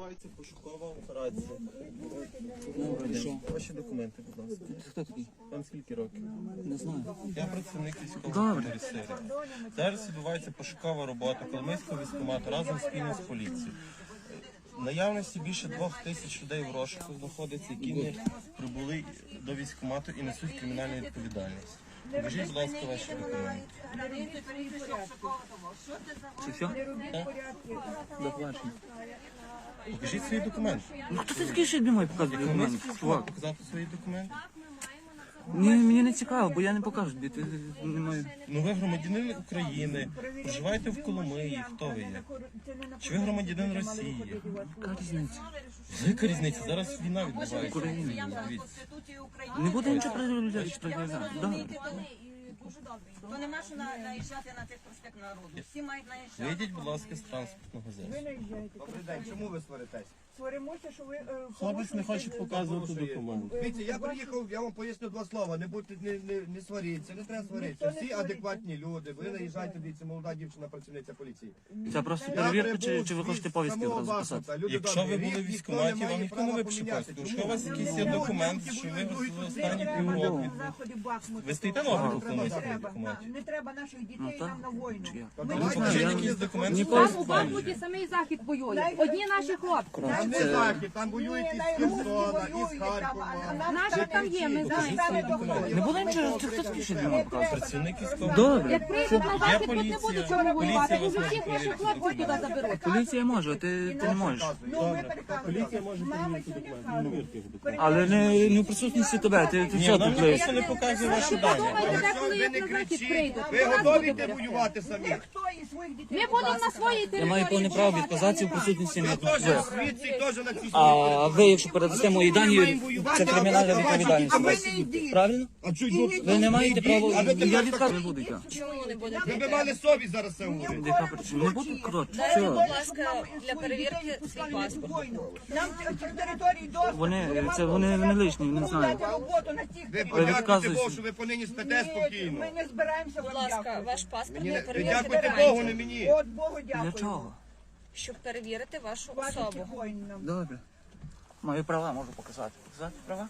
відбувається пошукова операція. Ваші документи, будь ласка. Хто такий? Вам скільки років? Не знаю. Я працівник військової Добре. Зараз відбувається пошукова робота Коломийського військкомату разом спільно з поліцією. Наявності більше двох тисяч людей в розшуку знаходиться, які не прибули до військкомату і несуть кримінальну відповідальність. Покажіть, будь ласка, ваші документи. Чи все? До побачення. Покажіть свої документи. Ну хто ти такий ще не має показувати документи? Чувак. показати свої документи. Ні, мені не цікаво, бо я не покажу тобі. Ти не маю. Ну ви громадянин України, проживаєте в Коломиї, хто ви є? Чи ви громадянин Росії? Яка різниця? Яка різниця? Зараз війна відбувається. Україна. Дивіться. Не буде нічого пред'являти. пред'являти. Добре. То нема що на- наїжджати на тих проспект народу. Всі мають наїжджати. Вийдіть, будь ласка, з транспортного засобу. Добрий день, чому ви сваритесь? Сваримося, що ви е, Хлопець не хоче показувати документи. Дивіться, я приїхав, я вам поясню два слова. Не будьте не, не, не сваріться, не треба сваритися. Не Всі свариться. адекватні люди. Ви наїжджаєте, дивіться, молода дівчина, працівниця поліції. Це просто Я перевірка, чи, прибув чи ви від хочете повістки самого одразу писати? Люди Якщо ви були в ніхто військкоматі, не має вам ніхто не права повістку. Якщо у Чому? вас якийсь є Чому? документ, що ви в останні півроку. Бахмута. Ви стоїте на Не обліку треба, Коломийського не треба. Не треба наших дітей Ну, так. нам на війну. Чи? Ми Покажіть якийсь документ. Що Там у Бахмуті самий захід воює. Одні наші хлопці. Не захід, там воюють із Херсона, із Харкова. Наші там є, ми знаємо. Не буде нічого, ти хто такий ще не має показувати? Працівник військового. Добре. Як прийдуть на захід, тут не поліція. буде чого воювати. Поліція всіх може наших хлопців туди заберуть. Поліція може, ти, ти не можеш. Ну, ми переказуємо. Мами сьогодні кажуть. Але не, не в присутності тебе, ти, ти Ні, що нам тут ніхто лиш? не показує ваші дані. Подумайте, коли ви як не на захід кричіть, прийдуть. ви готові йти воювати самі? Хто із своїх дітей? Ми будемо на своїй Я маю повне право відказатися в присутності не Я звідси А ви, якщо передасте мої дані, це кримінальна відповідальність. А ви не йдіть. Правильно? А чуть Ви не маєте права, я тепер відказую не буду. я. Ви б мали совість зараз це говорити. Яка причина? Не буду коротше. Дайте, будь ласка, для перевірки свій паспорт. Нам територій доступ. Вони, це вони, вони лишні, не знаю. Роботу на цих Ви подякуйте. Богу, що ви понині спите спокійно. Ми не збираємося Будь вам ласка, дякувати. ваш паспорт Мені для не- Ви перевірки дякуйте Богу, не мені. От Богу Для дякую. чого? Щоб перевірити вашу особу. Добре. Мої права можу показати. Показати права?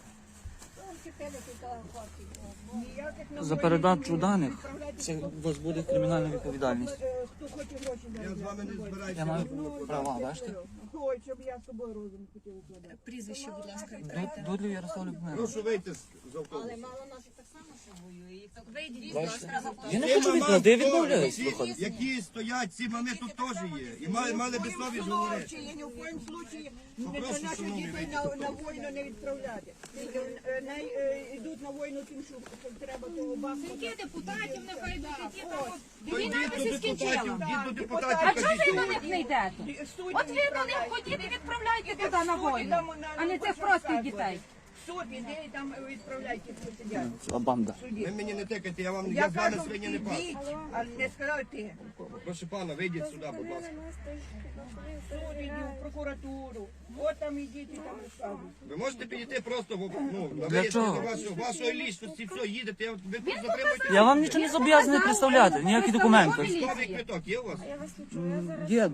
За передачу даних це у вас буде кримінальна відповідальність. Е, Хто хоче гроші Я з вами не збираюся. Я маю права, бачите? Ой, щоб я з тобою розум хотів укладати. Прізвище, будь ласка. Ду- Дудлю Ярослав Любомирович. Прошу вийти з з автобусу. Але мало наших так вийдіть, Бачите? Я не хочу я відмовляюсь Ці, виходити. Які стоять, ці мами тут теж є. І мали, мали би совість говорити. Я ні в коїм случаї Попрошу, не наших шановні, дітей на, з на війну не відправляти. Е, Не е, йдуть на війну тим, що треба того бахмута. Скільки депутатів нехай йдуть, які там от війна йдіть би до се депутатів, йдіть до А депутатів, чого ви кажіть. до них не йдете? От ви до них ходіть і відправляйте туди на війну, на- а не цих простих дітей. Суд іде і там відправляйте, хто сидять. А банда. суді. Ви мені не тикайте, я вам Я я з вами кажу, свині не пас. ідіть, а не сказав ти. Прошу пана, вийдіть сюди, будь ласка. Суд іди в прокуратуру. От там ідіть і там розказуйте. Ви можете підійти просто в ну, на чого? вашого, вашої лічності, все, їдете, я- ви тут затримуєте. Я вам нічого не зобов'язаний представляти, ніякі документи. Військовий квиток є у вас? Я вас не чую, я зараз Є,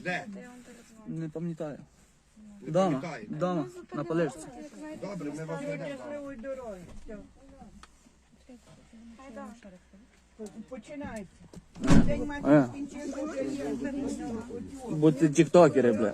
Де? не пам'ятаю. Дома, дома, на полежці. Добре, ми вас ведемо. Дороги. Починається. День Е. скінчився. Будьте тіктокери, бля.